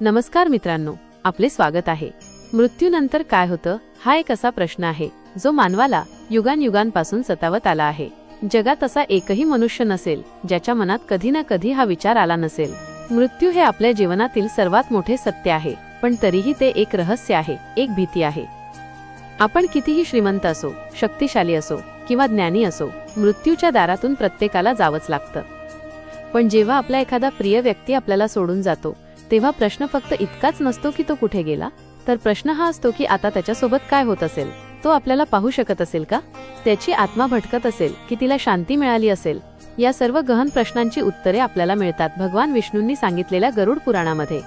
नमस्कार मित्रांनो आपले स्वागत आहे. मृत्यूनंतर काय होतं हा एक असा प्रश्न आहे जो मानवाला युगानयुगांपासून सतावत आला आहे. जगात असा एकही मनुष्य नसेल ज्याच्या मनात कधी ना कधी हा विचार आला नसेल. मृत्यू हे आपल्या जीवनातील सर्वात मोठे सत्य आहे पण तरीही ते एक रहस्य आहे एक भीती आहे. आपण कितीही श्रीमंत असो शक्तिशाली असो किंवा ज्ञानी असो मृत्यूच्या दारातून प्रत्येकाला जावंच लागतं. पण जेव्हा आपला एखादा प्रिय व्यक्ती आपल्याला सोडून जातो तेव्हा प्रश्न फक्त इतकाच नसतो की तो कुठे गेला तर प्रश्न हा असतो की आता त्याच्यासोबत काय होत असेल? तो आपल्याला पाहू शकत असेल का? त्याची आत्मा भटकत असेल की तिला शांती मिळाली असेल? या सर्व गहन प्रश्नांची उत्तरे आपल्याला मिळतात भगवान विष्णूंनी सांगितलेल्या गरुड पुराणामध्ये.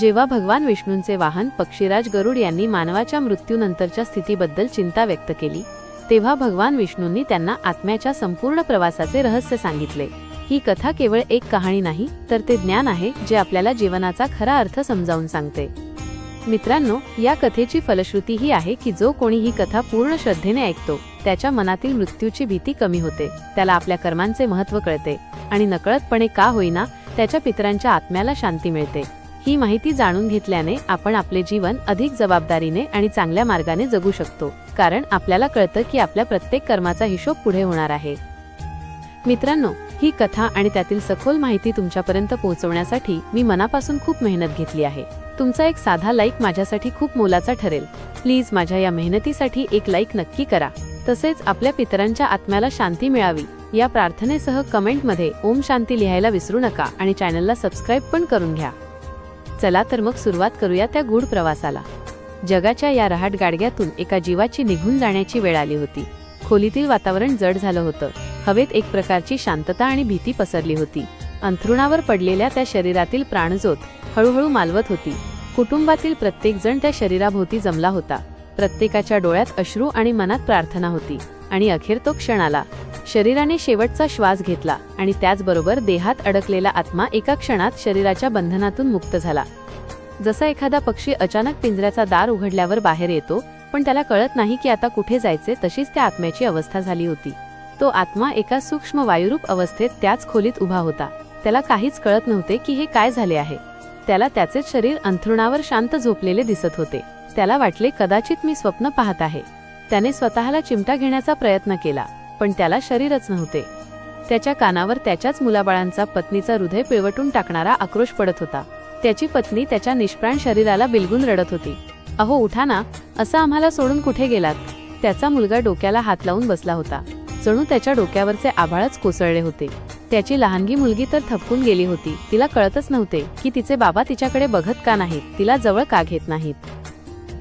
जेव्हा भगवान विष्णूंचे वाहन पक्षीराज गरुड यांनी मानवाच्या मृत्यूनंतरच्या स्थितीबद्दल चिंता व्यक्त केली तेव्हा भगवान विष्णूंनी त्यांना आत्म्याच्या संपूर्ण प्रवासाचे रहस्य सांगितले. ही कथा केवळ एक कहाणी नाही तर ते ज्ञान आहे जे आपल्याला जीवनाचा खरा अर्थ समजावून सांगते. मित्रांनो या कथेची फलश्रुती ही आहे की जो कोणी ही कथा पूर्ण श्रद्धेने ऐकतो त्याच्या मनातील मृत्यूची भीती कमी होते त्याला आपल्या कर्मांचे महत्त्व कळते आणि नकळतपणे का होईना त्याच्या पितरांच्या आत्म्याला शांती मिळते. ही माहिती जाणून घेतल्याने आपण आपले जीवन अधिक जबाबदारीने आणि चांगल्या मार्गाने जगू शकतो कारण आपल्याला कळतं की आपल्या प्रत्येक कर्माचा हिशोब पुढे होणार आहे. मित्रांनो ही कथा आणि त्यातील सखोल माहिती तुमच्यापर्यंत पोहोचवण्यासाठी मी मनापासून खूप मेहनत घेतली आहे. तुमचा एक साधा लाईक माझ्यासाठी खूप मोलाचा ठरेल. प्लीज माझ्या या मेहनतीसाठी एक लाईक नक्की करा. तसेच आपल्या पितरांच्या आत्म्याला शांती मिळावी. या प्रार्थनेसह कमेंटमध्ये ओम शांती लिहायला विसरू नका आणि चॅनलला सबस्क्राईब पण करून घ्या. चला तर मग सुरुवात करूया त्या गूढ प्रवासाला. जगाच्या या रहाट गाडग्यातून एका जीवाची निघून जाण्याची वेळ आली होती. खोलीतील वातावरण जड झालं होतं. हवेत एक प्रकारची शांतता आणि भीती पसरली होती. अंथरुणावर पडलेल्या त्या शरीरातील प्राणज्योत हळूहळू मालवत होती. कुटुंबातील प्रत्येक जण त्या शरीराभोवती जमला होता. प्रत्येकाच्या डोळ्यात अश्रू आणि मनात प्रार्थना होती. आणि अखेर तो क्षण आला. शरीराने शेवटचा श्वास घेतला आणि त्याचबरोबर देहात अडकलेला आत्मा एका क्षणात शरीराच्या बंधनातून मुक्त झाला. जसा एखादा पक्षी अचानक पिंजऱ्याचा दार उघडल्यावर बाहेर येतो पण त्याला कळत नाही की आता कुठे जायचे तशीच त्या आत्म्याची अवस्था झाली होती. तो आत्मा एका सूक्ष्म वायुरूप अवस्थेत त्याच खोलीत उभा होता. त्याला काहीच कळत नव्हते की हे काय झाले आहे. त्याला त्याचेच शरीर अंथरुणावर शांत झोपलेले दिसत होते. त्याला वाटले कदाचित मी स्वप्न पाहत आहे. त्याने स्वतःला चिमटा घेण्याचा प्रयत्न केला पण त्याला शरीरच नव्हते. त्याच्या कानावर त्याच्याच मुलाबाळांचा पत्नीचा हृदय पिळवटून टाकणारा आक्रोश पडत होता. त्याची पत्नी त्याच्या निष्प्राण शरीराला बिलगून रडत होती. अहो उठाना असं आम्हाला सोडून कुठे गेलात? त्याचा मुलगा डोक्याला हात लावून बसला होता. जणू त्याच्या डोक्यावरचे आभाळच कोसळले होते. त्याची लहानगी मुलगी तर थपकून गेली होती. तिला कळतच नव्हते की तिचे बाबा तिच्याकडे बघत का नाहीत तिला जवळ का घेत नाहीत.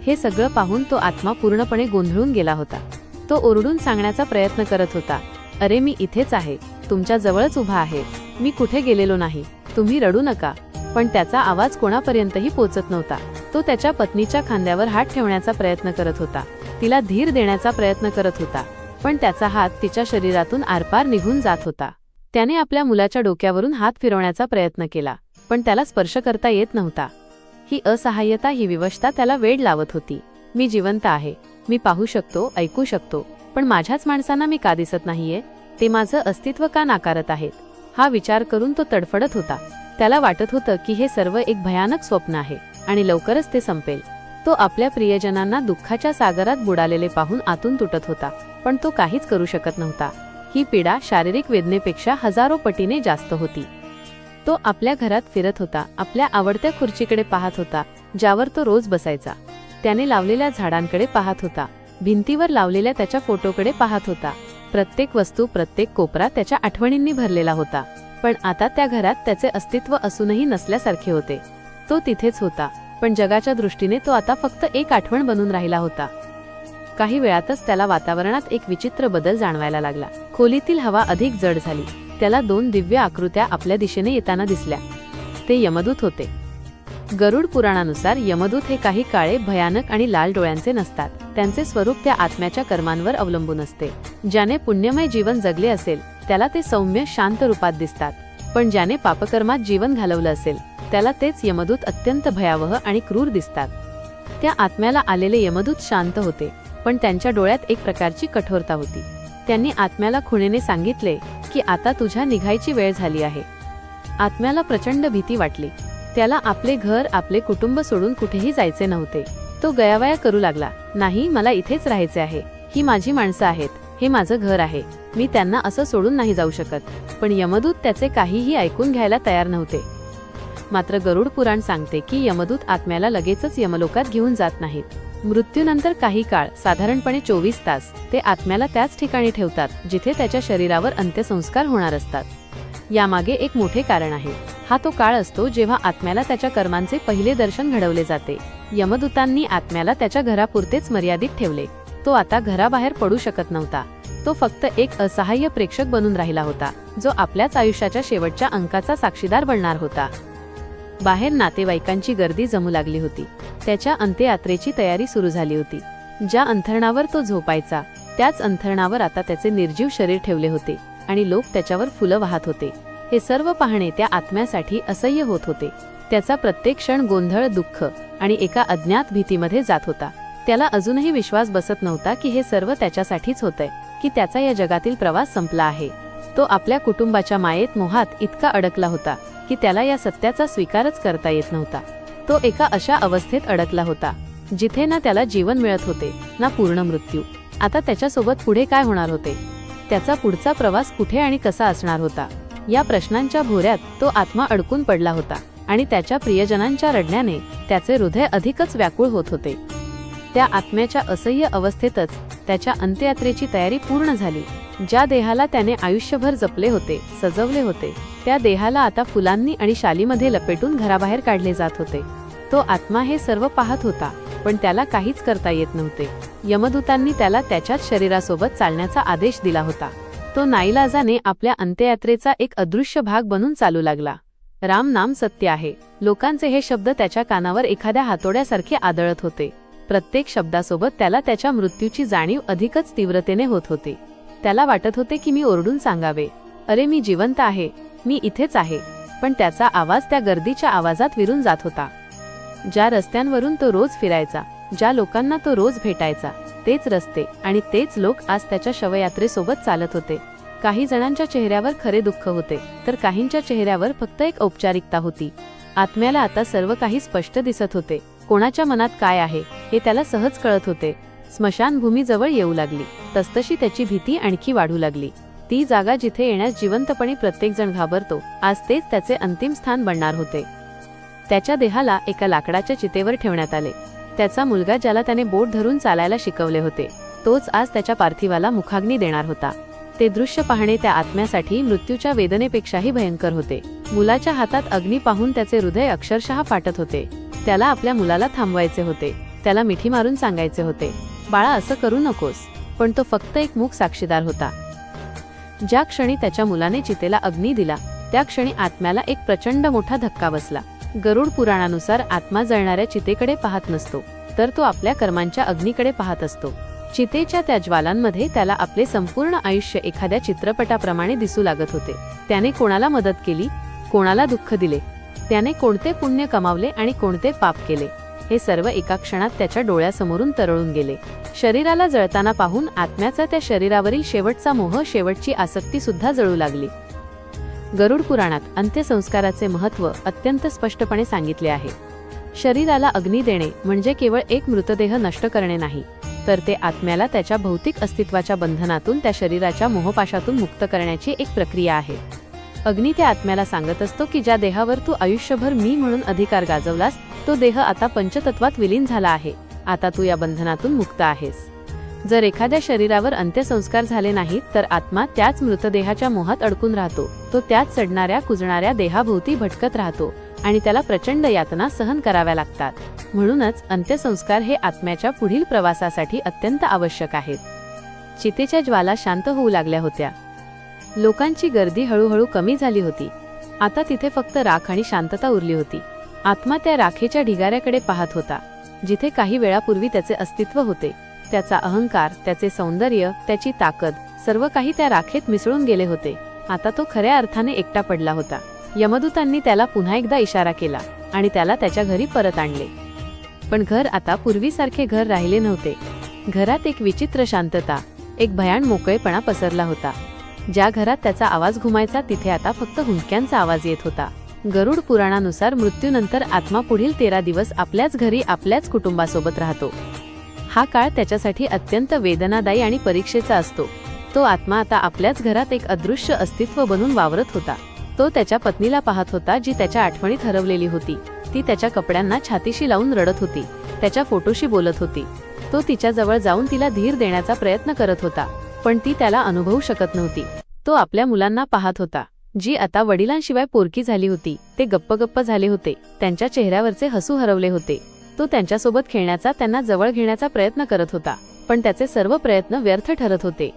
हे सगळं पाहून तो आत्मा पूर्णपणे गोंधळून गेला होता. तो ओरडून सांगण्याचा प्रयत्न करत होता अरे मी इथेच आहे. तुमच्या जवळच उभा आहे. मी कुठे गेलेलो नाही. तुम्ही रडू नका. पण त्याचा आवाज कोणापर्यंतही पोचत नव्हता. तो त्याच्या पत्नीच्या खांद्यावर हात ठेवण्याचा प्रयत्न करत होता. तिला धीर देण्याचा प्रयत्न करत होता. पण त्याचा हात तिच्या शरीरातून आरपार निघून जात होता. त्याने आपल्या मुलाच्या डोक्यावरून हात फिरवण्याचा प्रयत्न केला पण त्याला स्पर्श करता येत नव्हता. ही असहाय्यता ही विवशता त्याला वेड लावत होती. मी जिवंत आहे मी पाहू शकतो ऐकू शकतो पण माझ्याच माणसांना मी का दिसत नाहीये? ते माझं अस्तित्व का नाकारत आहेत? हा विचार करून तो तडफडत होता. त्याला वाटत होतं की हे सर्व एक भयानक स्वप्न आहे आणि लवकरच ते संपेल. तो आपल्या प्रियजनांना दुःखाच्या सागरात बुडालेले पाहून आतून तुटत होता. पण तो काहीच करू शकत नव्हता. ही पीडा शारीरिक वेदनेपेक्षा हजारो पटीने जास्त होती. तो आपल्या घरात फिरत होता आपल्या आवडत्या खुर्चीकडे पाहत होता ज्यावर तो रोज बसायचा. त्याने लावलेल्या झाडांकडे पाहत होता भिंतीवर लावलेल्या त्याच्या फोटोकडे पाहत होता. प्रत्येक वस्तू प्रत्येक कोपरा त्याच्या आठवणींनी भरलेला होता. पण आता त्या घरात त्याचे अस्तित्व असूनही नसल्यासारखे होते. तो तिथेच होता पण जगाच्या दृष्टीने तो आता फक्त एक आठवण बनून राहिला होता. काही वेळातच त्याला वातावरणात एक विचित्र बदल जाणवायला लागला. खोलीतील हवा अधिक जड झाली. त्याला दोन दिव्य आकृत्या आपल्या दिशेने येताना दिसल्या. ते यमदूत होते. गरुड पुराणानुसार यमदूत हे काही काळे भयानक आणि लाल डोळ्यांचे नसतात. त्यांचे स्वरूप त्या आत्म्याच्या कर्मांवर अवलंबून असते. ज्याने पुण्यमय जीवन जगले असेल त्याला ते सौम्य शांत रूपात दिसतात. पण ज्याने पापकर्मात जीवन घालवलं असेल त्याला तेच यमदूत अत्यंत भयावह आणि क्रूर दिसतात. त्या आत्म्याला आलेले यमदूत शांत होते. पण त्यांच्या डोळ्यात एक प्रकारची कठोरता होती. त्यांनी आत्म्याला खुणेने सांगितले की आता तुझ्या निघायची वेळ झाली आहे. आत्म्याला प्रचंड भीती वाटली. त्याला आपले घर आपले कुटुंब सोडून कुठेही जायचे नव्हते. तो गयावया करू लागला. नाही मला इथेच राहायचे आहे. ही माझी माणसं आहेत. हे माझं घर आहे. मी त्यांना असं सोडून नाही जाऊ शकत. पण यमदूत त्याचे काहीही ऐकून घ्यायला तयार नव्हते. मात्र गरुड पुराण सांगते की यमदूत आत्म्याला लगेचच यमलोकात घेऊन जात नाहीत. मृत्यूनंतर काही काळ साधारणपणे चोवीस तास ते आत्म्याला त्याच ठिकाणी ठेवतात जिथे त्याच्या शरीरावर अंत्यसंस्कार होणार असतात. यामागे एक मोठे कारण आहे. हा तो काळ असतो जेव्हा आत्म्याला त्याच्या कर्मांचे पहिले दर्शन घडवले जाते. यमदूतांनी आत्म्याला त्याच्या घरापुरतेच मर्यादित ठेवले. तो आता घराबाहेर पडू शकत नव्हता. तो फक्त एक असहाय्य प्रेक्षक बनून राहिला होता जो आपल्याच आयुष्याच्या शेवटच्या अंकाचा साक्षीदार बनणार होता. बाहेर नातेवाईकांची गर्दी जमू लागली होती. त्याच्या अंत्ययात्रेची तयारी सुरू झाली होती. ज्या अंथरणावर तो झोपायचा त्याच अंथरणावर आता त्याचे निर्जीव शरीर ठेवले होते आणि लोक त्याच्यावर फुलं वाहत होते. हे सर्व पाहणे त्या आत्म्यासाठी असह्य होत होते. त्याचा प्रत्येक क्षण गोंधळ दुःख आणि एका अज्ञात भीतीमध्ये जात होता. त्याला अजूनही विश्वास बसत नव्हता की हे सर्व त्याच्यासाठीच होतंय की त्याचा या जगातील प्रवास संपला आहे. तो आपल्या कुटुंबाच्या मायेत मोहात इतका अडकला होता की त्याला या सत्याचा स्वीकारच करता येत नव्हता. तो एका अशा अवस्थेत अडकला होता जिथे ना त्याला जीवन मिळत होते ना पूर्ण मृत्यू. आता त्याच्यासोबत पुढे काय होणार होते? त्याचा पुढचा प्रवास कुठे आणि कसा असणार होता? या प्रश्नांच्या भोऱ्यात तो आत्मा अडकून पडला होता आणि त्याच्या प्रियजनांच्या रडण्याने त्याचे हृदय अधिकच व्याकुळ होत होते. त्या आत्म्याच्या असह्य अवस्थेतच त्याच्या अंत्ययात्रेची तयारी पूर्ण झाली. ज्या देहाला त्याने आयुष्यभर जपले होते सजवले होते त्या देहाला आता फुलांनी आणि शालीमध्ये लपेटून घराबाहेर काढले जात होते. तो आत्मा हे सर्व पाहत होता पण त्याला काहीच करता येत नव्हते. यमदूतांनी त्याला त्याच्याच शरीरासोबत चालण्याचा आदेश दिला होता. तो नाईलाजाने आपल्या अंत्ययात्रेचा एक अदृश्य भाग बनून चालू लागला. राम नाम सत्य आहे. लोकांचे हे शब्द त्याच्या कानावर एखाद्या हातोड्यासारखे आदळत होते. प्रत्येक शब्दासोबत त्याला त्याच्या मृत्यूची जाणीव अधिकच तीव्रतेने होत होती. त्याला वाटत होते की मी ओरडून सांगावे. अरे मी जिवंत आहे. मी इथेच आहे. पण त्याचा आवाज त्या गर्दीच्या आवाजात विरून जात होता. ज्या रस्त्यांवरून तो रोज फिरायचा ज्या लोकांना तो रोज भेटायचा तेच रस्ते आणि तेच लोक आज त्याच्या शवयात्रेसोबत चालत होते. काही जणांच्या चेहऱ्यावर खरे दुःख होते तर काहींच्या चेहऱ्यावर फक्त एक औपचारिकता होती. आत्म्याला आता सर्व काही स्पष्ट दिसत होते. कोणाच्या मनात काय आहे हे त्याला सहज कळत होते. स्मशानभूमी जवळ येऊ लागली. तसतशी त्याची भीती आणखी वाढू लागली. ती जागा जिथे येण्यास जिवंतपणे प्रत्येकजण घाबरतो आज तेच त्याचे अंतिम स्थान बनणार होते. त्याच्या देहाला एका लाकडाच्या चितेवर ठेवण्यात आले. त्याचा मुलगा ज्याला त्याने बोट धरून चालायला शिकवले होते तोच आज त्याच्या पार्थिवाला मुखाग्नी देणार होता. ते दृश्य पाहणे त्या आत्म्यासाठी मृत्यूच्या वेदनेपेक्षाही भयंकर होते. मुलाच्या हातात अग्नी पाहून त्याचे हृदय अक्षरशः फाटत होते. त्याला आपल्या मुलाला थांबवायचे होते. त्याला मिठी मारून सांगायचे होते. बाळा असं करू नकोस. पण तो फक्त एक मूक साक्षीदार होता. ज्या क्षणी त्याच्या मुलाने चितेला अग्नी दिला त्या क्षणी आत्म्याला एक प्रचंड मोठा धक्का बसला. गरुड पुराणानुसार आत्मा जळणाऱ्या चितेकडे पाहत नसतो तर तो आपल्या कर्मांच्या अग्नीकडे पाहत असतो. चितेच्या त्या ज्वालांमध्ये त्याला आपले संपूर्ण आयुष्य एखाद्या चित्रपटाप्रमाणे दिसू लागत होते. त्याने कोणाला मदत केली? कोणाला दुःख दिले? त्याने कोणते पुण्य कमावले आणि कोणते पाप केले? हे सर्व एका क्षणात त्याच्या डोळ्यासमोरून तरळून गेले. शरीराला जळताना पाहून आत्म्याचा त्या शरीरावरील शेवटचा मोह शेवटची आसक्ती सुद्धा जळू लागली. गरुड पुराणात अंत्यसंस्काराचे महत्त्व अत्यंत स्पष्टपणे सांगितले आहे. शरीराला अग्नी देणे म्हणजे केवळ एक मृतदेह नष्ट करणे नाही तर ते आत्म्याला त्याच्या भौतिक अस्तित्वाच्या बंधनातून त्या शरीराच्या मोहपाशातून मुक्त करण्याची एक प्रक्रिया आहे. अग्नी त्या आत्म्याला सांगत असतो की ज्या देहावर तू आयुष्यभर मी म्हणून अधिकार गाजवलास तो देह आता पंचतत्वात विलीन झाला आहे. आता तू या बंधनातून मुक्त आहेस. जर एखाद्या शरीरावर अंत्यसंस्कार झाले नाहीत तर आत्मा त्याच मृतदेहाच्या मोहात अडकून राहतो. तो त्याच चढणाऱ्या कुजणाऱ्या देहाभोवती भटकत राहतो आणि त्याला प्रचंड यातना सहन कराव्या लागतात. म्हणूनच अंत्यसंस्कार हे आत्म्याच्या पुढील प्रवासासाठी अत्यंत आवश्यक आहेत. चितेच्या ज्वाला शांत होऊ लागल्या होत्या. लोकांची गर्दी हळूहळू कमी झाली होती. आता तिथे फक्त राख आणि शांतता उरली होती. आत्मा त्या राखेच्या ढिगाऱ्याकडे पाहत होता जिथे काही वेळापूर्वी त्याचे अस्तित्व होते. त्याचा अहंकार त्याचे सौंदर्य त्याची ताकद सर्व काही त्या राखेत मिसळून गेले होते. आता तो खऱ्या अर्थाने एकटा पडला होता. यमदूतांनी त्याला पुन्हा एकदा इशारा केला आणि त्याला त्याच्या घरी परत आणले. पण घर आता पूर्वीसारखे घर राहिले नव्हते. घरात एक विचित्र शांतता एक भयान मोकळेपणा पसरला होता. ज्या घरात त्याचा आवाज घुमायचा तिथे आता फक्त हुंक्यांचा आवाज येत होता. गरुड पुराणानुसार मृत्यूनंतर आत्मा पुढील तेरा दिवस आपल्याच घरी आपल्याच कुटुंबासोबत राहतो. हा काळ त्याच्यासाठी अत्यंत वेदनादायी आणि परीक्षेचा असतो. तो आत्मा आता आपल्याच घरात एक अदृश्य अस्तित्व बनून वावरत होता. तो त्याच्या पत्नीला पाहत होता जी त्याच्या आठवणीत हरवलेली होती. ती त्याच्या कपड्यांना छातीशी लावून रडत होती. त्याच्या फोटोशी बोलत होती. तो तिच्याजवळ जाऊन तिला धीर देण्याचा प्रयत्न करत होता पण ती त्याला अनुभवू शकत नव्हती. तो आपल्या मुलांना पाहत होता. जी आता वडिलांशिवाय पोरकी झाली होती ते गप्प गप्प झाले होते त्यांच्या चेहऱ्यावरचे हसू हरवले होते. तो त्यांच्यासोबत खेळण्याचा त्यांना जवळ घेण्याचा प्रयत्न करत होता पण त्याचे सर्व प्रयत्न व्यर्थ ठरत होते.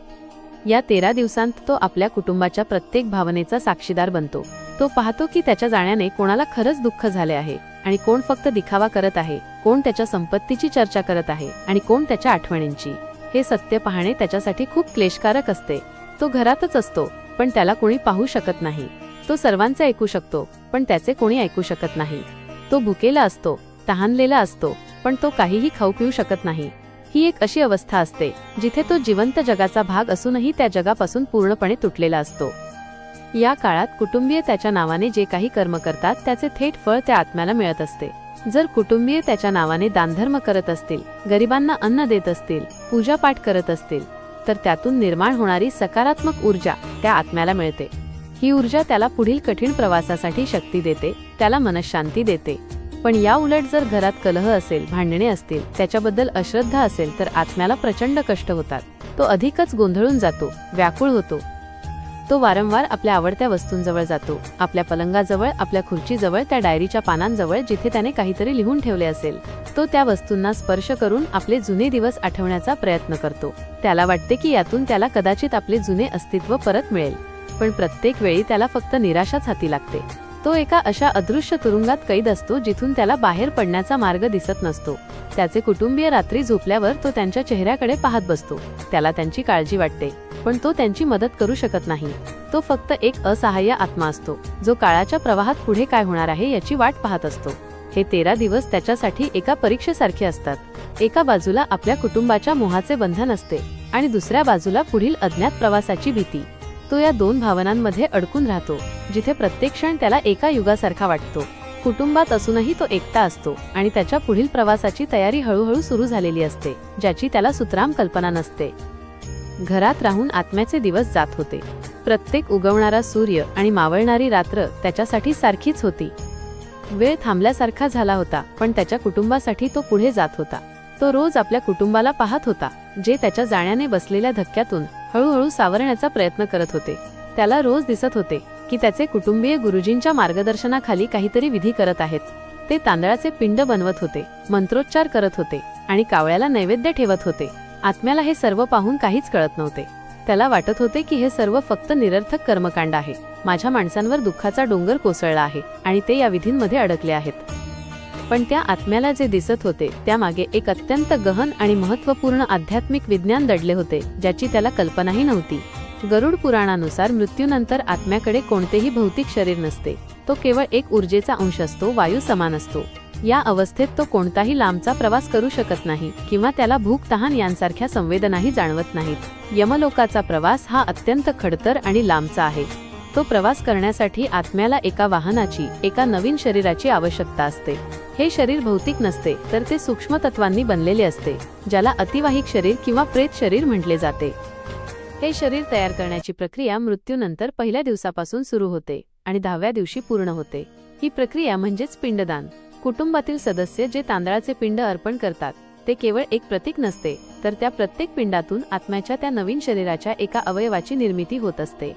या तेरा दिवसांत तो आपल्या कुटुंबाच्या प्रत्येक भावनेचा साक्षीदार बनतो. तो पाहतो की त्याच्या जाण्याने कोणाला खरंच दुःख झाले आहे आणि कोण फक्त दिखावा करत आहे कोण त्याच्या संपत्तीची चर्चा करत आहे आणि कोण त्याच्या आठवणींची. हे सत्य पाहणे त्याच्यासाठी खूप क्लेशकारक असते. तो घरातच असतो पण त्याला कोणी पाहू शकत नाही. तो सर्वांचे ऐकू शकतो पण त्याचे कोणी ऐकू शकत नाही. तो भुकेला असतो तहानलेला असतो पण तो काहीही खाऊ पिऊ शकत नाही. ही एक अशी अवस्था असते जिथे तो जिवंत जगाचा भाग असूनही त्या जगापासून पूर्णपणे तुटलेला असतो. या काळात कुटुंबीय त्याच्या नावाने जे काही कर्म करतात त्याचे थेट फळ त्या आत्म्याला मिळत असते. जर कुटुंबीय त्याच्या नावाने दानधर्म करत असतील गरिबांना अन्न देत असतील पूजापाठ करत असतील तर त्यातून निर्माण होणारी सकारात्मक ऊर्जा त्या आत्म्याला मिळते. ही ऊर्जा त्याला पुढील कठीण प्रवासासाठी शक्ती देते त्याला मनशांती देते. पण या उलट जर घरात कलह असेल भांडणे असतील त्याच्याबद्दल अश्रद्धा असेल तर आत्म्याला प्रचंड कष्ट होतात. तो अधिकच गोंधळून जातो व्याकुळ होतो. तो वारंवार आपल्या आवडत्या वस्तूंजवळ जातो. आपल्या पलंगाजवळ आपल्या खुर्चीजवळ त्या डायरीच्या पानांजवळ जिथे त्याने काहीतरी लिहून ठेवले असेल. तो त्या वस्तूंना स्पर्श करून आपले जुने दिवस आठवण्याचा प्रयत्न करतो. त्याला वाटते की यातून त्याला कदाचित आपले जुने अस्तित्व परत मिळेल. पण प्रत्येक वेळी त्याला फक्त निराशाच हाती लागते. तो एका अशा अदृश्य तुरुंगात कैद असतो जिथून त्याला बाहेर पडण्याचा मार्ग दिसत नसतो. त्याचे कुटुंबीय रात्री झोपल्यावर तो त्यांच्या चेहऱ्याकडे पाहत बसतो. त्याला त्यांची काळजी वाटते पण तो त्यांची मदत करू शकत नाही. तो फक्त एक असहाय्य आत्मा असतो जो काळाच्या प्रवाहात पुढे काय होणार आहे याची वाट पाहत असतो. हे तेरा दिवस त्याच्यासाठी एका परीक्षेसारखे असतात. एका बाजूला आपल्या कुटुंबाच्या मोहाचे बंधन असते आणि दुसऱ्या बाजूला पुढील अज्ञात प्रवासाची भीती. तो या दोन भावनांमध्ये अडकून राहतो जिथे प्रत्येक क्षण त्याला एका युगासारखा वाटतो. कुटुंबात असूनही तो एकटा असतो आणि त्याच्या पुढील प्रवासाची तयारी हळूहळू सुरू झालेली असते ज्याची त्याला सुतराम कल्पना नसते. घरात राहून आत्म्याचे दिवस जात होते. प्रत्येक उगवणारा सूर्य आणि मावळणारी रात्र त्याच्यासाठी सारखीच होती. वेळ थांबल्यासारखा झाला होता पण त्याच्या कुटुंबासाठी तो पुढे जात होता. तो रोज आपल्या कुटुंबाला पाहत होता. जे त्याच्या जाण्याने बसलेल्या धक्क्यातून हळूहळू सावरण्याचा प्रयत्न करत होते. त्याला रोज दिसत होते की त्याचे कुटुंबीय गुरुजींच्या मार्गदर्शनाखाली काहीतरी विधी करत आहेत. ते तांदळाचे पिंड बनवत होते मंत्रोच्चार करत होते आणि कावळ्याला नैवेद्य ठेवत होते. आत्म्याला हे सर्व पाहून काहीच कळत नव्हते. त्याला वाटत होते की हे सर्व फक्त निरर्थक कर्मकांड आहे. माझ्या माणसांवर दुःखाचा डोंगर कोसळला आहे आणि ते या विधींमध्ये अडकले आहेत. पण त्या आत्म्याला जे दिसत होते त्यामागे एक अत्यंत गहन आणि महत्त्वपूर्ण आध्यात्मिक विज्ञान दडले होते ज्याची त्याला कल्पनाही नव्हती. गरुड पुराणानुसार मृत्यूनंतर आत्म्याकडे कोणतेही भौतिक शरीर नसते. तो केवळ एक ऊर्जेचा अंश असतो वायू समान असतो. या अवस्थेत तो कोणताही लांबचा प्रवास करू शकत नाही किंवा त्याला भूक तहान यांसारख्या संवेदनाही जाणवत नाहीत. यमलोकाचा प्रवास हा अत्यंत खडतर आणि लांबचा आहे. तो प्रवास करण्यासाठी आत्म्याला एका वाहनाची एका नवीन शरीराची आवश्यकता असते. हे शरीर भौतिक नसते तर ते सूक्ष्म तत्वांनी बनलेले असते ज्याला अतिवाहिक शरीर किंवा प्रेत शरीर म्हटले जाते. हे शरीर तयार करण्याची प्रक्रिया मृत्यूनंतर पहिल्या दिवसापासून सुरू होते आणि दहाव्या दिवशी पूर्ण होते. ही प्रक्रिया म्हणजेच पिंडदान. कुटुंबातील सदस्य जे तांदळाचे पिंड अर्पण करतात ते केवळ एक प्रतीक नसते तर त्या प्रत्येक पिंडातून आत्म्याच्या त्या नवीन शरीराच्या एका अवयवाची निर्मिती होत असते.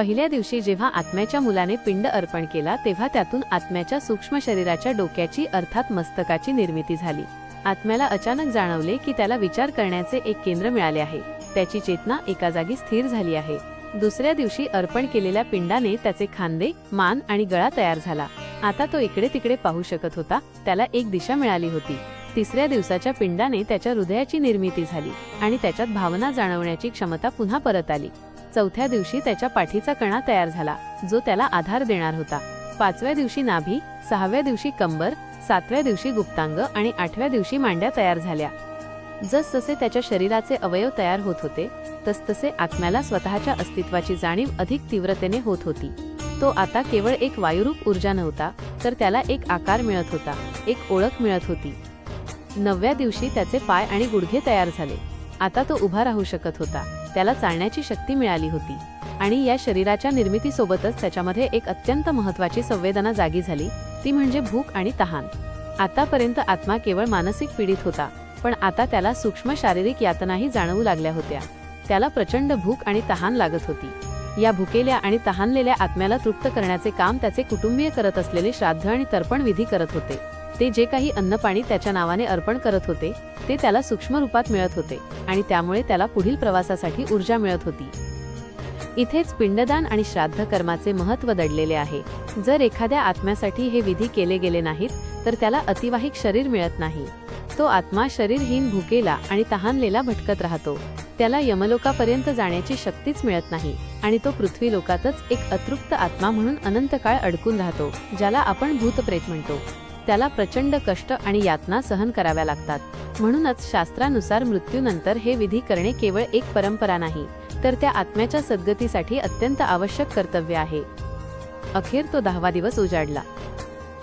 पहिल्या दिवशी जेव्हा आत्म्याच्या मुलाने पिंड अर्पण केला तेव्हा त्यातून आत्म्याच्या सूक्ष्म शरीराच्या डोक्याची अर्थात मस्तकाची निर्मिती झाली. आत्म्याला अचानक जाणवले की त्याला विचार करण्याचे एक केंद्र मिळाले आहे. त्याची चेतना एका जागी स्थिर झाली आहे. दुसऱ्या दिवशी अर्पण केलेल्या पिंडाने त्याचे खांदे मान आणि गळा तयार झाला. आता तो इकडे तिकडे पाहू शकत होता. त्याला एक दिशा मिळाली होती. तिसऱ्या दिवसाच्या पिंडाने त्याच्या हृदयाची निर्मिती झाली आणि त्याच्यात भावना जाणवण्याची क्षमता पुन्हा परत आली. चौथ्या दिवशी त्याच्या पाठीचा कणा तयार झाला जो त्याला आधार देणार होता. पाचव्या दिवशी नाभी सहाव्या दिवशी कंबर सातव्या दिवशी गुप्तांग आणि आठव्या दिवशी मांड्या तयार झाल्या. जसजसे त्याच्या शरीराचे अवयव तयार होत होते तसतसे आत्म्याला स्वतःच्या अस्तित्वाची जाणीव अधिक तीव्रतेने होत होती. तो आता केवळ एक वायुरूप ऊर्जा नव्हता तर त्याला एक आकार मिळत होता एक ओळख मिळत होती. नवव्या दिवशी त्याचे पाय आणि गुडघे तयार झाले. आता तो उभा राहू शकत होता. त्याला चालण्याची शक्ती मिळाली होती. आणि या शरीराच्या निर्मितीसोबतच त्याच्यामध्ये एक अत्यंत महत्वाची संवेदना जागी झाली ती म्हणजे भूक आणि तहान. आतापर्यंत आत्मा केवळ मानसिक पीडित होता पण आता त्याला सूक्ष्म शारीरिक यातनाही जाणवू लागल्या होत्या. त्याला प्रचंड भूक आणि तहान लागत होती. या भुकेल्या आणि तहानलेल्या आत्म्याला तृप्त करण्याचे काम त्याचे कुटुंबीय करत असलेले श्राद्ध आणि तर्पण विधी करत होते. ते जे काही अन्नपाणी त्याच्या नावाने अर्पण करत होते ते त्याला सूक्ष्म रूपात मिळत होते आणि त्यामुळे त्याला पुढील प्रवासासाठी ऊर्जा मिळत होती. इथेच पिंडदान आणि श्राद्ध कर्माचे महत्त्व दडलेले आहे. जर एखाद्या आत्म्यासाठी हे विधी केले गेले नाहीत तर त्याला अतिवाहिक शरीर मिळत नाही. तो आत्मा शरीरहीन भुकेला आणि तहानलेला भटकत राहतो. त्याला यमलोकापर्यंत जाण्याची शक्तीच मिळत नाही आणि तो पृथ्वी लोकातच एक अतृप्त आत्मा म्हणून अनंत काळ अडकून राहतो ज्याला आपण भूतप्रेत म्हणतो. त्याला प्रचंड कष्ट आणि यातना सहन कराव्या लागतात. म्हणूनच शास्त्रानुसार मृत्यूनंतर हे विधी करणे केवळ एक परंपरा नाही तर त्या आत्म्याच्या सद्गतीसाठी अत्यंत आवश्यक कर्तव्य आहे. अखेर तो दहावा दिवस उजाडला.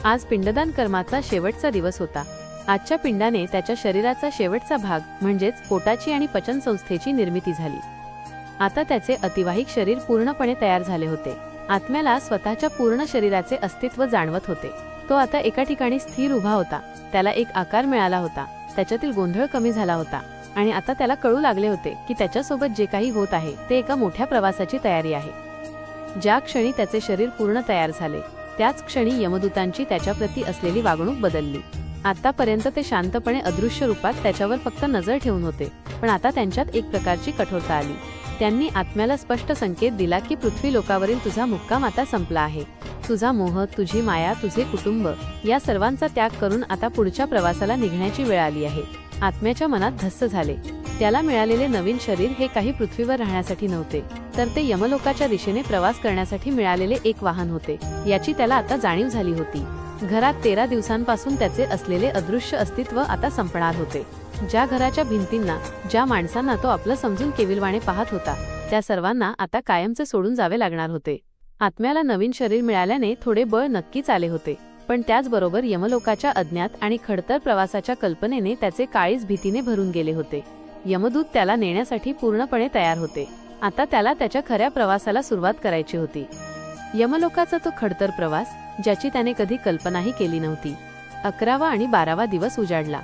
आज पिंडदान कर्माचा शेवटचा दिवस होता. आजच्या पिंडाने त्याच्या शरीराचा शेवटचा भाग म्हणजेच पोटाची आणि पचन संस्थेची निर्मिती झाली. आता त्याचे अतिवाहिक शरीर पूर्णपणे तयार झाले होते. आत्म्याला स्वतःच्या पूर्ण शरीराचे अस्तित्व जाणवत होते. तो आता एका ठिकाणी स्थिर उभा होता. त्याला एक आकार मिळाला होता. त्याच्यातील गोंधळ कमी झाला होता. आणि आता त्याला कळू लागले होते की त्याच्यासोबत जे काही होत आहे ते एका मोठ्या प्रवासाची तयारी आहे. ज्या क्षणी त्याचे शरीर पूर्ण तयार झाले त्याच क्षणी यमदूतांची त्याच्याप्रती असलेली वागणूक बदलली. आतापर्यंत ते शांतपणे अदृश्य रूपात त्याच्यावर फक्त नजर ठेवून होते पण आता त्यांच्यात एक प्रकारची कठोरता आली. त्यांनी आत्म्याला स्पष्ट संकेत दिला की पृथ्वी लोकावरील तुझा मुक्काम आता संपला आहे. तुझा मोह तुझी माया तुझे कुटुंब या सर्वांचा त्याग करून आता पुढच्या प्रवासाला निघण्याची वेळ आली आहे. आत्म्याच्या मनात धस्स झाले. त्याला मिळालेले नवीन शरीर हे काही पृथ्वीवर राहण्यासाठी नव्हते तर ते यमलोकाच्या दिशेने प्रवास करण्यासाठी मिळालेले एक वाहन होते याची त्याला आता जाणीव झाली होती. घरात तेरा दिवसांपासून त्याचे असलेले अदृश्य अस्तित्व आता संपणार होते. ज्या घराच्या भिंतींना ज्या माणसांना तो आपलं समजून केविलवाणे पाहत होता त्या सर्वांना आता कायमचे सोडून जावे लागणार होते. आत्म्याला नवीन शरीर मिळाल्याने थोडे बळ नक्कीच आले होते पण त्याचबरोबर यमलोकाच्या अज्ञात आणि खडतर प्रवासाच्या कल्पनेने त्याचे काळीज भीतीने भरून गेले होते. यमदूत त्याला नेण्यासाठी पूर्णपणे तयार होते. आता त्याला त्याच्या खऱ्या प्रवासाला सुरुवात करायची होती. यमलोकाचा तो खडतर प्रवास ज्याची त्याने कधी कल्पनाही केली नव्हती. अकरावा आणि बारावा दिवस उजाडला.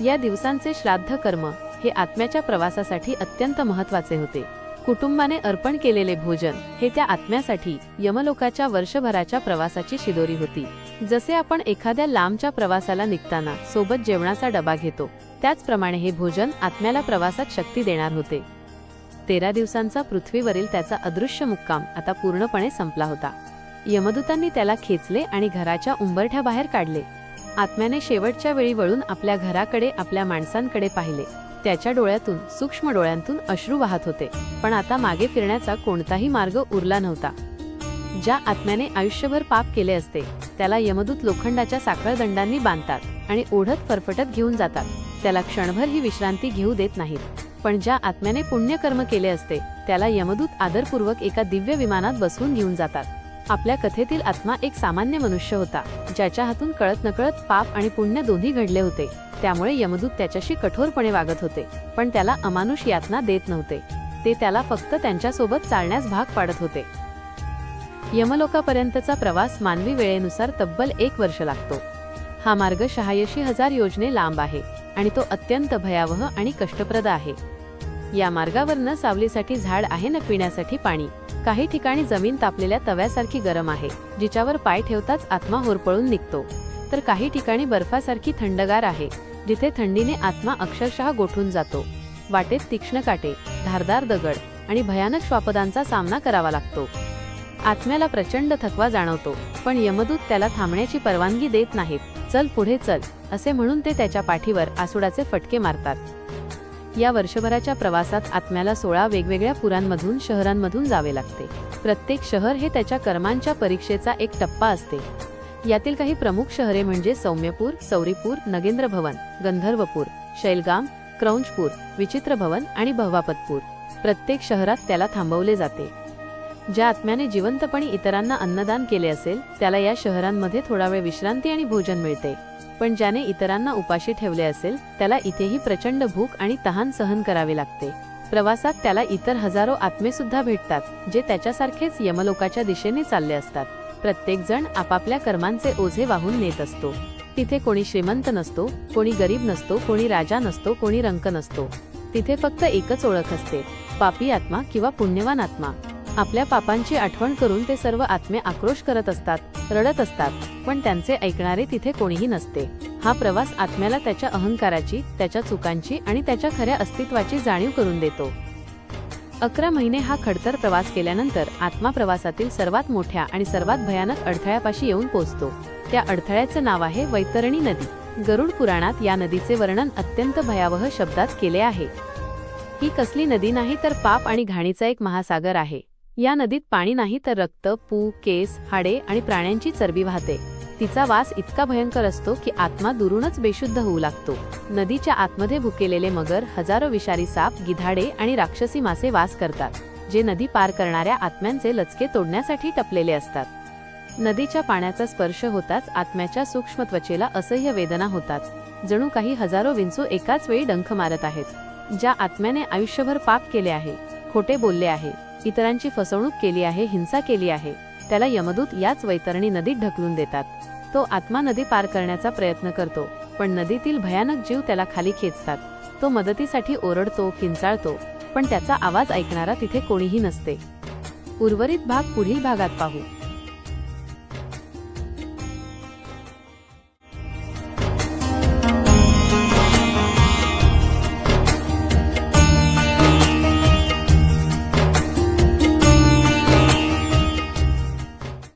या दिवसांचे श्राद्ध कर्म हे आत्म्याच्या प्रवासासाठी अत्यंत महत्त्वाचे होते. कुटुंबाने अर्पण केलेले भोजन हे त्या आत्म्यासाठी यमलोकाच्या वर्षभराच्या प्रवासाची शिदोरी होती. जसे आपण एखाद्या लांबच्या प्रवासाला निघताना सोबत जेवणाचा डबा घेतो त्याचप्रमाणे हे भोजन आत्म्याला प्रवासात शक्ती देणार होते. तेरा दिवसांचा पृथ्वीवरील त्याचा अदृश्य मुक्काम आता पूर्णपणे संपला होता. यमदूतांनी त्याला खेचले आणि घराच्या उंबरठ्या बाहेर काढले. आत्म्याने शेवटच्या वेळी वळून आपल्या घराकडे आपल्या माणसांकडे पाहिले. त्याच्या डोळ्यातून सूक्ष्म डोळ्यांतून अश्रू वाहत होते. पण आता मागे फिरण्याचा कोणताही मार्ग उरला नव्हता. ज्या आत्म्याने आयुष्यभर पाप केले असते त्याला यमदूत लोखंडाच्या साखळदंडांनी बांधतात आणि ओढत फरफटत घेऊन जातात. त्याला क्षणभर ही विश्रांती घेऊ देत नाहीत. पण ज्या आत्म्याने पुण्यकर्म केले असते त्याला यमदूत आदरपूर्वक एका दिव्य विमानात बसवून घेऊन जातात. आपल्या कथेतील आत्मा एक सामान्य मनुष्य होता ज्याच्या हातून कळत नकळत पाप आणि पुण्य दोन्ही घडले होते. त्यामुळे यमदूत त्याच्याशी कठोरपणे वागत होते पण त्याला अमानुष यातना देत नव्हते. ते त्याला फक्त त्यांच्यासोबत चालण्यास भाग पाडत होते. यमलोकापर्यंतचा प्रवास मानवी वेळेनुसार तब्बल एक वर्ष लागतो. हा मार्ग शहाऐंशी हजार योजने लांब आहे आणि तो अत्यंत भयावह आणि कष्टप्रद आहे. या मार्गावर न सावलीसाठी झाड आहे न पिण्यासाठी पाणी. काही ठिकाणी जमीन तापलेल्या तव्यासारखी गरम आहे जिच्यावर पाय ठेवताच आत्मा होरपळून निघतो. तर काही ठिकाणी बर्फासारखी थंडगार आहे जिथे थंडीने आत्मा अक्षरशः गोठून जातो. वाटेत तीक्ष्ण काटे धारदार दगड आणि भयानक श्वापदांचा सामना करावा लागतो. आत्म्याला प्रचंड थकवा जाणवतो पण यमदूत त्याला थांबण्याची परवानगी देत नाहीत. चल पुढे चल असे म्हणून ते त्याच्या पाठीवर आसुडाचे फटके मारतात. या वर्षभराच्या प्रवासात आत्म्याला सोळा वेगवेगळ्या पुरांमधून शहरांमधून जावे लागते. प्रत्येक शहर हे त्याच्या कर्मांच्या परीक्षेचा एक टप्पा असते. यातील काही प्रमुख शहरे म्हणजे सौम्यपूर सौरीपूर नगेंद्र भवन गंधर्वपूर शैलगाम क्रौंचपूर विचित्र भवन आणि भवापतपूर. प्रत्येक शहरात त्याला थांबवले जाते. ज्या आत्म्याने जिवंतपणी इतरांना अन्नदान केले असेल त्याला या शहरांमध्ये थोडा वेळ विश्रांती आणि भोजन मिळते. पण ज्याने इतरांना उपाशी ठेवले असेल त्याला इथेही प्रचंड भूक आणि तहान सहन करावे लागते. प्रवासात त्याला इतर हजारो आत्मे सुद्धा भेटतात जे त्याच्यासारखेच यमलोकाच्या दिशेने चालले असतात. प्रत्येक जण आपापल्या कर्मांचे ओझे वाहून नेत असतो. तिथे कोणी श्रीमंत नसतो कोणी गरीब नसतो कोणी राजा नसतो कोणी रंक नसतो. तिथे फक्त एकच ओळख असते पापी आत्मा किंवा पुण्यवान आत्मा. आपल्या पापांची आठवण करून ते सर्व आत्मे आक्रोश करत असतात रडत असतात पण त्यांचे ऐकणारे तिथे कोणीही नसते. हा प्रवास आत्म्याला त्याच्या अहंकाराची त्याच्या चुकांची आणि त्याच्या खऱ्या अस्तित्वाची जाणीव करून देतो. अकरा महिने हा खडतर प्रवास केल्यानंतर आत्मा प्रवासातील सर्वात मोठ्या आणि सर्वात भयानक अडथळ्यापाशी येऊन पोहोचतो त्या अडथळ्याचं नाव आहे वैतरणी नदी. गरुड पुराणात या नदीचे वर्णन अत्यंत भयावह शब्दात केले आहे. ही कसली नदी नाही तर पाप आणि घाणीचा एक महासागर आहे. या नदीत पाणी नाही तर रक्त पू केस हाडे आणि प्राण्यांची चरबी वाहते. तिचा वास इतका भयंकर असतो की आत्मा दुरूनच बेशुद्ध होऊ लागतो. नदीच्या आतमध्ये भुकेलेले मगर हजारो विषारी साप गिधाडे आणि राक्षसी मासे वास करतात जे नदी पार करणाऱ्या आत्म्यांचे लचके तोडण्यासाठी टपलेले असतात. नदीच्या पाण्याचा स्पर्श होताच आत्म्याच्या सूक्ष्म त्वचेला असह्य वेदना होतात. जणू काही हजारो विंचू एकाच वेळी डंख मारत आहेत ज्या आत्म्याने आयुष्यभर पाप केले आहे. खोटे बोलले आहे. इतरांची फसवणूक केली आहे हिंसा केली आहे. त्याला यमदूत याच वैतरणी नदीत ढकलून देतात. तो आत्मा नदी पार करण्याचा प्रयत्न करतो पण नदीतील भयानक जीव त्याला खाली खेचतात. तो मदतीसाठी ओरडतो किंचाळतो पण त्याचा आवाज ऐकणारा तिथे कोणीही नसते. उर्वरित भाग पुढील भागात पाहू.